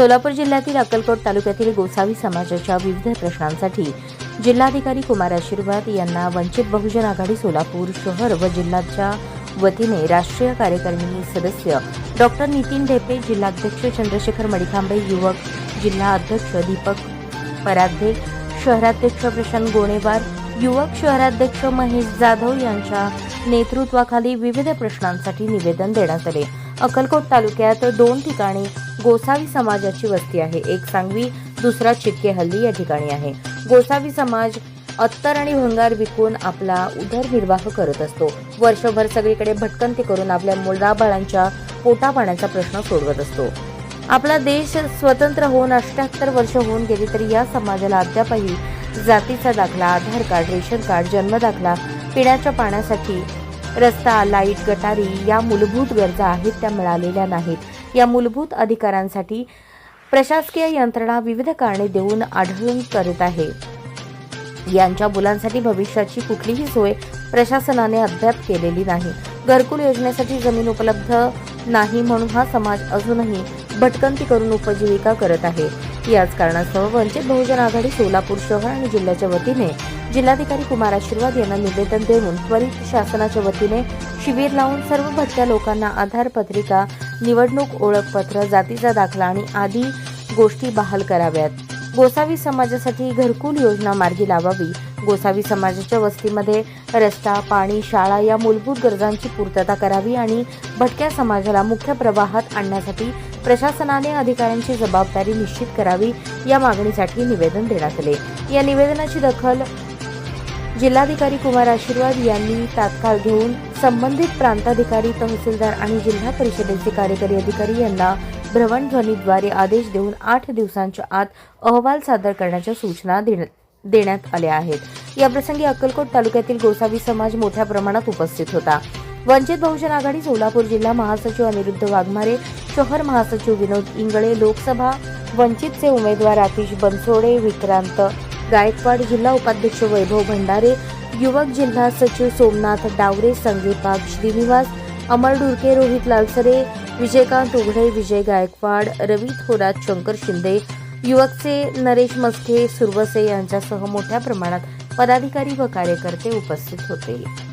सोलापूर जिल्ह्यातील अक्कलकोट तालुक्यातील गोसावी समाजाच्या विविध प्रश्नांसाठी जिल्हाधिकारी कुमार आशीर्वाद यांना वंचित बहुजन आघाडी सोलापूर शहर व जिल्ह्याच्या वतीने राष्ट्रीय कार्यकारिणी सदस्य डॉक्टर नितीन ढेपे जिल्हाध्यक्ष चंद्रशेखर मडिकांबे युवक जिल्हा अध्यक्ष दीपक पराध्ये शहराध्यक्ष प्रशांत गोणेवार युवक शहराध्यक्ष महेश जाधव यांच्या नेतृत्वाखाली विविध प्रश्नांसाठी निवेदन देण्यात आले. अक्कलकोट तालुक्यात दोन ठिकाणी गोसावी समाजाची वस्ती आहे. एक सांगवी दुसरा चिक्केहल्ली या ठिकाणी आहे. गोसावी समाज अत्तर आणि भंगार विकून आपला उदरनिर्वाह करत असतो. वर्षभर सगळीकडे भटकंती करून आपल्या मुलाबाळांच्या पोटापाण्याचा प्रश्न सोडवत असतो. आपला देश स्वतंत्र होऊन अष्ट्याहत्तर वर्ष होऊन गेली तरी या समाजाला अद्यापही जातीचा दाखला आधार कार्ड रेशन कार्ड जन्म दाखला पिण्याच्या पाण्यासाठी रस्ता लाइट गटारी या मूलभूत गरजा आहेत त्या मिळालेल्या नाहीत. या मूलभूत अधिकारांसाठी प्रशासकीय यंत्रणा विविध कारणे देऊन आढळून करत आहे. यांच्या मुलांसाठी भविष्याची कुठलीही सोय प्रशासनाने अद्याप केलेली नाही. घरकुल योजनेसाठी जमीन उपलब्ध नाही म्हणून हा समाज अजूनही भटकंती करून उपजीविका करत आहे. याच कारणास्तव वंचित बहुजन आघाडी सोलापूर शहर आणि जिल्ह्याच्या वतीने जिल्हाधिकारी कुमार आशीर्वाद यांना निवेदन देऊन त्वरित शासनाच्या वतीने शिबिर लावून सर्व भटक्या लोकांना आधार पत्रिका निवडणूक ओळखपत्र जातीचा दाखला आणि आदी गोष्टी बहाल कराव्यात. गोसावी समाजासाठी घरकुल योजना मार्गी लावावी. गोसावी समाजाच्या वस्तीमध्ये रस्ता पाणी शाळा या मूलभूत गरजांची पूर्तता करावी आणि भटक्या समाजाला मुख्य प्रवाहात आणण्यासाठी प्रशासनाने अधिकाऱ्यांची जबाबदारी निश्चित करावी या मागणीसाठी निवेदन देण्यात आले. या निवेदनाची दखल जिल्हाधिकारी कुमार आशीर्वाद यांनी तात्काळ घेऊन संबंधित प्रांताधिकारी तहसीलदार आणि जिल्हा परिषदेचे कार्यकारी अधिकारी यांना भ्रमणध्वनीद्वारे आदेश देऊन आठ दिवसांच्या आत अहवाल सादर करण्याच्या सूचना देण्यात देण्यात आल्या आहेत. याप्रसंगी अक्कलकोट तालुक्यातील गोसावी समाज मोठ्या प्रमाणात उपस्थित होता. वंचित बहुजन आघाडी सोलापूर जिल्हा महासचिव अनिरुद्ध वाघमारे शहर महासचिव विनोद इंगळे लोकसभा वंचितचे उमेदवार आतिश बनसोडे विक्रांत गायकवाड जिल्हा उपाध्यक्ष वैभव भंडारे युवक जिल्हा सचिव सोमनाथ डावरे संगीपाग श्रीनिवास अमर डुरके रोहित लालसरे विजयकांत उघडे विजय गायकवाड रवी थोरात शंकर शिंदे युवकचे नरेश मस्के सुरवसे यांच्यासह मोठ्या प्रमाणात पदाधिकारी व कार्यकर्ते उपस्थित होते.